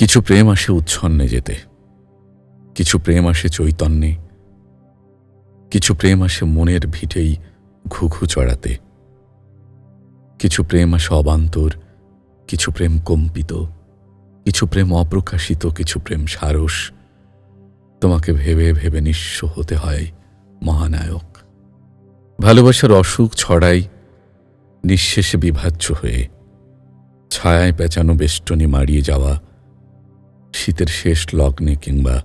কিছু প্রেম আসে উচ্ছন্নে যেতে, কিছু প্রেম আসে চৈতন্যে, কিছু প্রেম আসে মনের ভিটেই ঘুঘু চড়াতে, কিছু প্রেম আসে অবান্তর, কিছু প্রেম কম্পিত, কিছু প্রেম অপ্রকাশিত, কিছু প্রেম সারস, তোমাকে ভেবে ভেবে নিঃস্ব হতে হয় মহানায়ক। ভালোবাসার অসুখ ছড়াই নিঃশেষে বিভাজ্য হয়ে, ছায়ায় পেঁচানো বেষ্টনী মারিয়ে যাওয়া শীতের শেষ লগ্নে কিংবা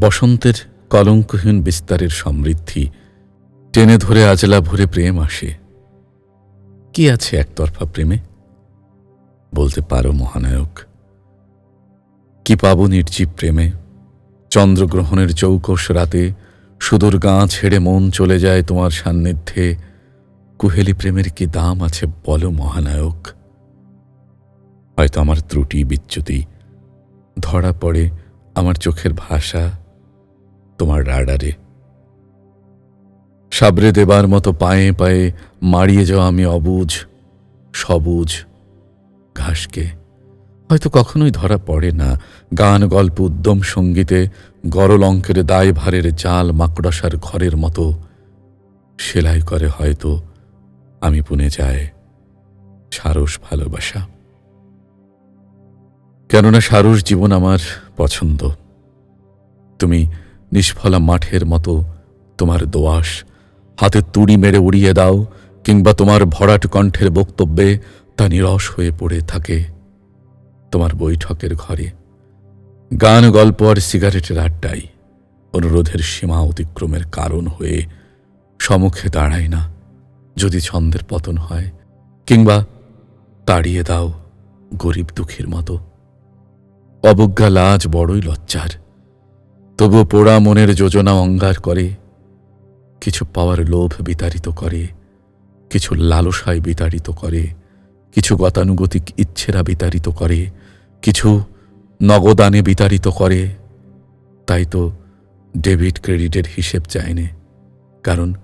বসন্তের কলঙ্কহীন বিস্তারের সমৃদ্ধি টেনে ধরে আজলা ভরে প্রেম আসে। কি আছে একতরফা প্রেমে? বলতে পারো মহানায়ক। কি পাবো নির্জীব প্রেমে? চন্দ্রগ্রহণের চৌকস রাতে সুদূর গাঁ ছেড়ে মন চলে যায় তোমার সান্নিধ্যে। কুহেলি প্রেমের কি দাম আছে বলো মহানায়ক? হয়তো আমার ত্রুটি বিচ্যুতি ধরা পড়ে আমার চোখের ভাষা, তোমার রাডারে। সাবরে দেবার মতো পায়ে পায়ে মারিয়ে যাওয়া আমি অবুঝ, সবুজ ঘাসকে। হয়তো কখনোই ধরা পড়ে না। গান, গল্প, উদ্যম সঙ্গীতে গরল অঙ্কের দায় ভারের জাল মাকড়সার ঘরের মতো সেলাই করে হয়তো আমি পুনে যায় সারস ভালোবাসা। কেননা সারস জীবন আমার পছন্দ। তুমি নিষ্ফলা মাঠের মতো তোমার দোয়াস হাতে তুড়ি মেরে উড়িয়ে দাও, কিংবা তোমার ভরাট কণ্ঠের বক্তব্যে তা নিরস হয়ে পড়ে থাকে তোমার বৈঠকের ঘরে। গান, গল্প আর সিগারেটের আড্ডাই অনুরোধের সীমা অতিক্রমের কারণ হয়ে সমুখে দাঁড়ায় না, যদি ছন্দের পতন হয়, কিংবা তাড়িয়ে দাও গরিব দুঃখীর মতো। অবজ্ঞা লাজ বড়ই লজ্জার। তবুও পোড়া মনের যোজনা অঙ্গার করে, কিছু পাওয়ার লোভ বিতাড়িত করে, কিছু লালসায় বিতাড়িত করে, কিছু গতানুগতিক ইচ্ছেরা বিতাড়িত করে, কিছু নগদানে বিতাড়িত করে। তাই তো ডেবিট ক্রেডিটের হিসেব চায়নে কারণ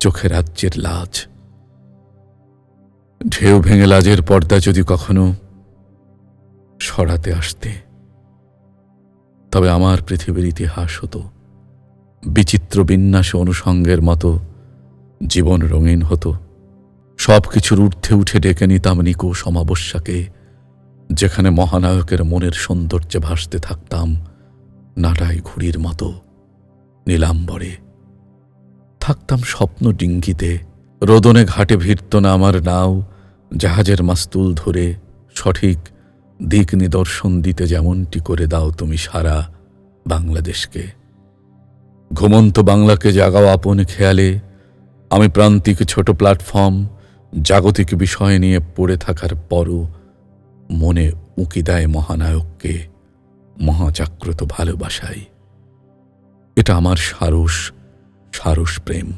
চোখে রাজ্যের লাজ। ঢেউ ভেঙে লাজের পর্দা যদি কখনো সরাতে আসতে। তবে আমার পৃথিবীর ইতিহাস হতো বিচিত্র বিন্যাস অনুষঙ্গের মতো, জীবন রঙিন হতো। সব কিছুর ঊর্ধ্বে উঠে ডেকে নিতাম নিকো সমাবস্যাকে যেখানে মহানায়কের মনের সৌন্দর্যে ভাসতে থাকতাম নাটাই ঘুড়ির মতো নীলাম্বরে। থাকতাম স্বপ্ন ডিঙ্গিতে, রোদনে ঘাটে ভিড়ত না আমার নাও জাহাজের মাস্তুল ধরে সঠিক দিক নিদর্শন দিতে যেমনটি করে দাও তুমি সারা বাংলাদেশকে। ঘুমন্ত বাংলাকে জাগাও আপন খেয়ালে। আমি প্রান্তিক ছোট প্ল্যাটফর্ম, জাগতিক বিষয় নিয়ে পড়ে থাকার পরও মনে উঁকি দেয় মহানায়ককে, মহাজাগ্রত ভালোবাসায়। এটা আমার সারস সারস প্রেম।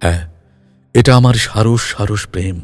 হ্যাঁ এটা আমার সারস সারস প্রেম।